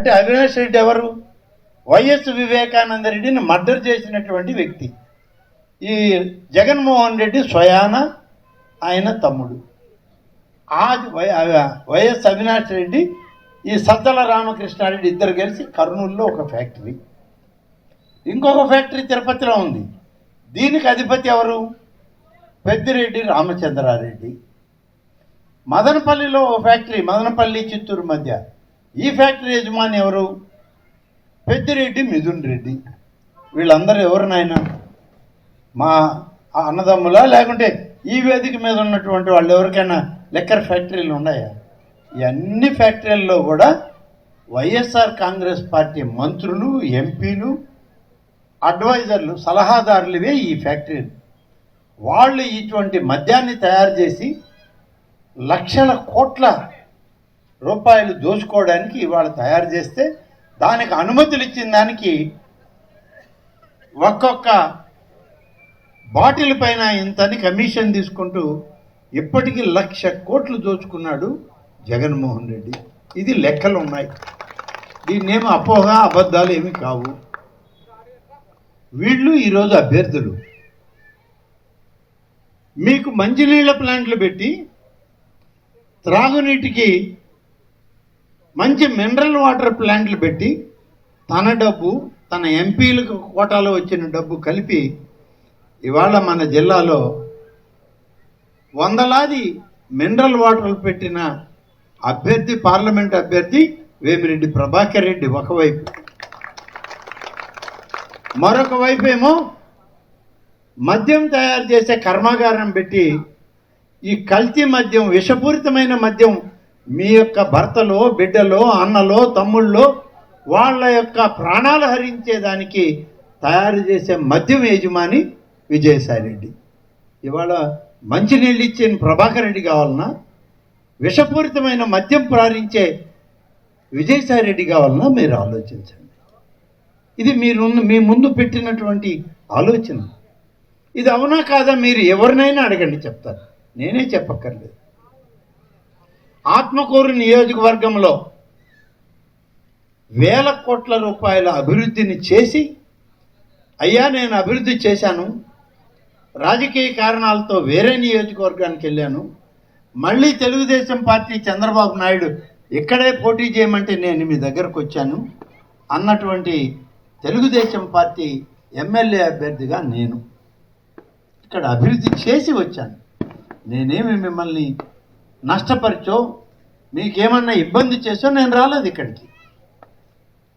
అంటే అవినాష్ రెడ్డి ఎవరు? వైఎస్ వివేకానంద రెడ్డిని మర్డర్ చేసినటువంటి వ్యక్తి. ఈ జగన్మోహన్ రెడ్డి స్వయాన ఆయన తమ్ముడు. ఆ ఆ వైఎస్ అవినాష్ రెడ్డి ఈ సజ్జల రామకృష్ణారెడ్డి ఇద్దరు కలిసి కర్నూలులో ఒక ఫ్యాక్టరీ. ఇంకొక ఫ్యాక్టరీ తిరుపతిలో ఉంది. దీనికి అధిపతి ఎవరు? పెద్దిరెడ్డి రామచంద్రారెడ్డి. మదనపల్లిలో ఒక ఫ్యాక్టరీ మదనపల్లి చిత్తూరు మధ్య. ఈ ఫ్యాక్టరీ యజమాని ఎవరు? పెద్దిరెడ్డి మిథున్ రెడ్డి వీళ్ళందరూ ఎవరు నాయన? మా అన్నదమ్ములా? లేకుంటే ఈ వేదిక మీద ఉన్నటువంటి వాళ్ళు ఎవరికైనా లెక్కర్ ఫ్యాక్టరీలు ఉన్నాయా? ఈ అన్ని ఫ్యాక్టరీల్లో కూడా వైఎస్ఆర్ కాంగ్రెస్ పార్టీ మంత్రులు ఎంపీలు అడ్వైజర్లు సలహాదారులవే ఈ ఫ్యాక్టరీలు. వాళ్ళు ఇటువంటి మద్యాన్ని తయారు చేసి లక్షల కోట్ల రూపాయలు దోచుకోవడానికి ఇవాళ తయారు చేస్తే దానికి అనుమతులు ఇచ్చిన దానికి ఒక్కొక్క బాటిల్ పైన ఇంతని కమిషన్ తీసుకుంటూ ఇప్పటికీ లక్ష కోట్లు దోచుకున్నాడు జగన్మోహన్ రెడ్డి. ఇది లెక్కలు ఉన్నాయి. దీన్నేమో అపోహ అబద్ధాలు ఏమి కావు. వీళ్ళు ఈరోజు అభ్యర్థులు. మీకు మంచినీళ్ళ ప్లాంట్లు పెట్టి త్రాగునీటికి మంచి మినరల్ వాటర్ ప్లాంట్లు పెట్టి తన డబ్బు తన ఎంపీలకు కోటాలో వచ్చిన డబ్బు కలిపి ఇవాళ మన జిల్లాలో వందలాది మినరల్ వాటర్లు పెట్టిన అభ్యర్థి పార్లమెంట్ అభ్యర్థి వేమిరెడ్డి ప్రభాకర్ రెడ్డి ఒకవైపు. మరొక వైపు ఏమో మద్యం తయారు చేసే కర్మాగారం పెట్టి ఈ కల్తీ మద్యం విషపూరితమైన మద్యం మీ యొక్క భర్తలో బిడ్డలో అన్నలో తమ్ముళ్ళో వాళ్ళ యొక్క ప్రాణాలు హరించేదానికి తయారు చేసే మద్యం యజమాని విజయసాయిరెడ్డి ఇవాళ మంచినీళ్ళు ఇచ్చిన ప్రభాకర్ రెడ్డి కావాలన్నా విషపూరితమైన మద్యం ప్రారించే విజయసాయిరెడ్డి కావాలన్నా మీరు ఆలోచించండి. ఇది మీరు మీ ముందు పెట్టినటువంటి ఆలోచన. ఇది అవునా కాదా? మీరు ఎవరినైనా అడగండి చెప్తారు నేనే చెప్పక్కర్లేదు. ఆత్మకూరు నియోజకవర్గంలో వేల కోట్ల రూపాయల అభివృద్ధిని చేసి అయ్యా నేను అభివృద్ధి చేశాను రాజకీయ కారణాలతో వేరే నియోజకవర్గానికి వెళ్ళాను మళ్ళీ తెలుగుదేశం పార్టీ చంద్రబాబు నాయుడు ఇక్కడే పోటీ చేయమంటే నేను మీ దగ్గరకు వచ్చాను అన్నటువంటి తెలుగుదేశం పార్టీ ఎమ్మెల్యే అభ్యర్థిగా నేను ఇక్కడ అభివృద్ధి చేసి వచ్చాను. నేనేమి మిమ్మల్ని నష్టపరిచో మీకేమన్నా ఇబ్బంది చేసో నేను రాలేదు ఇక్కడికి.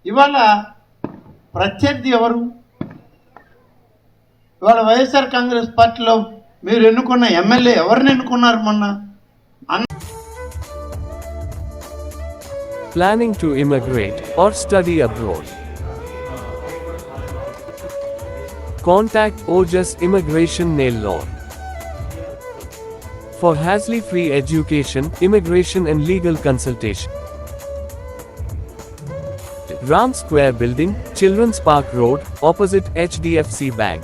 ఇవాళ ప్రత్యర్థి ఎవరు? ఇవాళ వైఎస్ఆర్ కాంగ్రెస్ పార్టీలో మీరు ఎన్నుకున్న ఎమ్మెల్యే ఎవరిని ఎన్నుకున్నారు మొన్న? Planning to immigrate or study abroad contact Ojas immigration Immigration Nail For Hasley free education, immigration and legal consultation. Ram Square Building, Children's Park Road, opposite HDFC Bank.